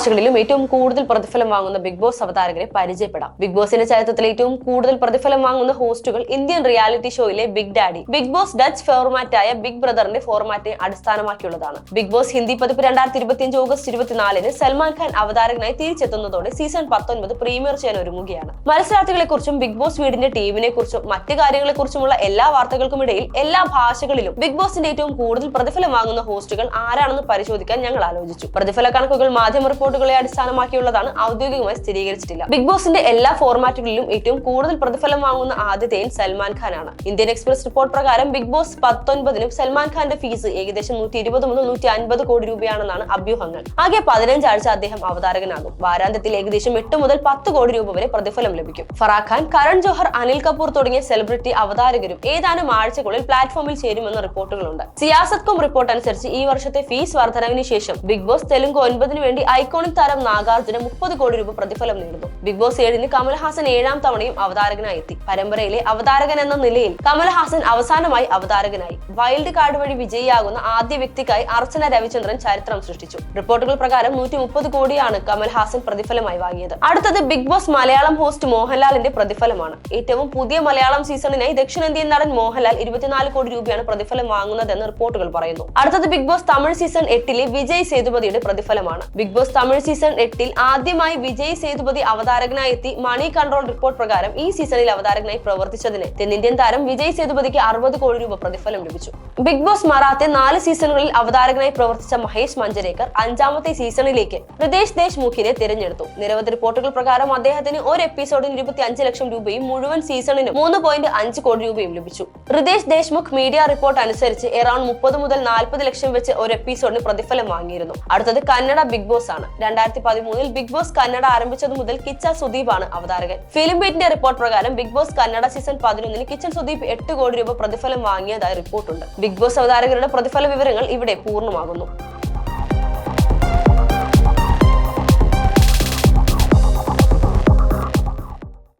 ഭാഷകളിലും ഏറ്റവും കൂടുതൽ പ്രതിഫലം വാങ്ങുന്ന ബിഗ് ബോസ് അവതാരകരെ പരിചയപ്പെടാം. ബിഗ് ബോസിന്റെ ചരിത്രത്തിൽ ഏറ്റവും കൂടുതൽ പ്രതിഫലം വാങ്ങുന്ന ഹോസ്റ്റുകൾ Indian reality ഷോയിലെ Big Daddy Bigg Boss Dutch format ആയ ബിഗ് ബ്രദറിന്റെ ഫോർമാറ്റിനെ അടിസ്ഥാനമാക്കിയുള്ളതാണ്. ബിഗ് ബോസ് ഹിന്ദി പതിപ്പ് രണ്ടായിരത്തി ഇരുപത്തിയഞ്ച് ഓഗസ്റ്റ് ഇരുപത്തിനാലിന് സൽമാൻ ഖാൻ അവതാരകനായി തിരിച്ചെത്തുന്നതോടെ സീസൺ പത്തൊൻപത് പ്രീമിയർ ചെയ്യാൻ ഒരുങ്ങുകയാണ്. മത്സരാർത്ഥികളെ കുറിച്ചും ബിഗ് ബോസ് വീടിന്റെ ടീമിനെ കുറിച്ചും മറ്റു കാര്യങ്ങളെക്കുറിച്ചുമുള്ള എല്ലാ വാർത്തകൾക്കും ഇടയിൽ എല്ലാ ഭാഷകളിലും ബിഗ് ബോസിന്റെ ഏറ്റവും കൂടുതൽ പ്രതിഫലം വാങ്ങുന്ന ഹോസ്റ്റുകൾ ആരാണെന്ന് പരിശോധിക്കാൻ ഞങ്ങൾ ആലോചിച്ചു. പ്രതിഫല കണക്കുകൾ മാധ്യമ റിപ്പോർട്ടുകളെ അടിസ്ഥാനമാക്കിയുള്ളതാണ് ഔദ്യോഗികമായി സ്ഥിരീകരിച്ചിട്ടില്ല. ബിഗ് ബോസിന്റെ എല്ലാ ഫോർമാറ്റുകളിലും ഏറ്റവും കൂടുതൽ പ്രതിഫലം വാങ്ങുന്ന ആദ്യത്തെയും സൽമാൻ ഖാനാണ്. ഇന്ത്യൻ എക്സ്പ്രസ് റിപ്പോർട്ട് പ്രകാരം ബിഗ് ബോസ് പത്തൊൻപതിനും സൽമാൻ ഖാന്റെ ഫീസ് ഏകദേശം നൂറ്റി ഇരുപത് മുതൽ നൂറ്റി അൻപത് കോടി രൂപയാണെന്നാണ് അഭ്യൂഹങ്ങൾ. ആകെ പതിനഞ്ചാഴ്ച അദ്ദേഹം അവതാരകനാകും. വാരാന്ത്യത്തിൽ ഏകദേശം എട്ട് മുതൽ പത്ത് കോടി രൂപ വരെ പ്രതിഫലം ലഭിക്കും. ഫറാഖ് ഖാൻ കരൺ ജോഹർ അനിൽ കപൂർ തുടങ്ങിയ സെലിബ്രിറ്റി അവതാരകരും ഏതാനും ആഴ്ചകളിൽ പ്ലാറ്റ്ഫോമിൽ ചേരുമെന്ന റിപ്പോർട്ടുകളുണ്ട്. സിയാസത് കോം റിപ്പോർട്ട് അനുസരിച്ച് ഈ വർഷത്തെ ഫീസ് വർധനവിന് ശേഷം ബിഗ് ബോസ് തെലുങ്ക് ഒൻപതിനു വേണ്ടി ഐക്കോണിക് താരം നാഗാർജുന മുപ്പത് കോടി രൂപ പ്രതിഫലം നേടുന്നു. ബിഗ് ബോസ് ഏഴിന് കമൽഹാസൻ ഏഴാം തവണയും അവതാരകനായി എത്തി. പരമ്പരയിലെ അവതാരകൻ എന്ന നിലയിൽ കമൽഹാസൻ അവസാനമായി അവതാരകനായി. വൈൽഡ് കാർഡ് വഴി വിജയിയാകുന്ന ആദ്യ വ്യക്തിക്കായി അർച്ചന രവിചന്ദ്രൻ ചരിത്രം സൃഷ്ടിച്ചു. റിപ്പോർട്ടുകൾ പ്രകാരം നൂറ്റി മുപ്പത് കോടിയാണ് കമൽഹാസൻ പ്രതിഫലമായി വാങ്ങിയത്. അടുത്തത് ബിഗ് ബോസ് മലയാളം ഹോസ്റ്റ് മോഹൻലാലിന്റെ പ്രതിഫലമാണ്. ഏറ്റവും പുതിയ മലയാളം സീസണിനായി ദക്ഷിണേന്ത്യൻ നടൻ മോഹൻലാൽ ഇരുപത്തിനാല് കോടി രൂപയാണ് പ്രതിഫലം വാങ്ങുന്നതെന്ന് റിപ്പോർട്ടുകൾ പറയുന്നു. അടുത്തത് ബിഗ് ബോസ് തമിഴ് സീസൺ എട്ടിലെ വിജയ് സേതുപതിയുടെ പ്രതിഫലമാണ്. ബിഗ് ബോസ് തമിഴ് സീസൺ എട്ടിൽ ആദ്യമായി വിജയ് സേതുപതി അവതാരകനായി എത്തി മണി കൺട്രോൾ റിപ്പോർട്ട് പ്രകാരം ഈ സീസണിൽ അവതാരകനായി പ്രവർത്തിച്ചതിന് തെന്നിന്ത്യൻ താരം വിജയ് സേതുപതിക്ക് അറുപത് കോടി രൂപ പ്രതിഫലം ലഭിച്ചു. ബിഗ് ബോസ് മറാത്തെ നാല് സീസണുകളിൽ അവതാരകനായി പ്രവർത്തിച്ച മഹേഷ് മഞ്ചരേക്കർ അഞ്ചാമത്തെ സീസണിലേക്ക് ഹൃദേശ് ദേശ്മുഖിനെ തിരഞ്ഞെടുത്തു. നിരവധി റിപ്പോർട്ടുകൾ പ്രകാരം അദ്ദേഹത്തിന് ഒരു എപ്പിസോഡിന് ഇരുപത്തി അഞ്ച് ലക്ഷം രൂപയും മുഴുവൻ സീസണിന് മൂന്ന് പോയിന്റ് അഞ്ച് കോടി രൂപയും ലഭിച്ചു. ഹൃദേശ് ദേശ്മുഖ് മീഡിയ റിപ്പോർട്ട് അനുസരിച്ച് എറൌണ്ട് മുപ്പത് മുതൽ നാൽപ്പത് ലക്ഷം വെച്ച് ഒരു എപ്പിസോഡിന് പ്രതിഫലം വാങ്ങിയിരുന്നു. അടുത്തത് കന്നഡ ബിഗ് ബോസ് ആണ്. രണ്ടായിരത്തി പതിമൂന്നിൽ ബിഗ് ബോസ് കന്നഡ ആരംഭിച്ചത് മുതൽ കിച്ച സുദീപ് ആണ് അവതാരകൻ. ഫിലിം ബീറ്റിന്റെ റിപ്പോർട്ട് പ്രകാരം ബിഗ് ബോസ് കന്നഡ സീസൺ പതിനൊന്നിന് കിച്ചൻ സുദീപ് എട്ട് കോടി രൂപ പ്രതിഫലം വാങ്ങിയതായി റിപ്പോർട്ടുണ്ട്. ബിഗ് ബോസ് അവതാരകരുടെ പ്രതിഫല വിവരങ്ങൾ ഇവിടെ പൂർണമാകുന്നു.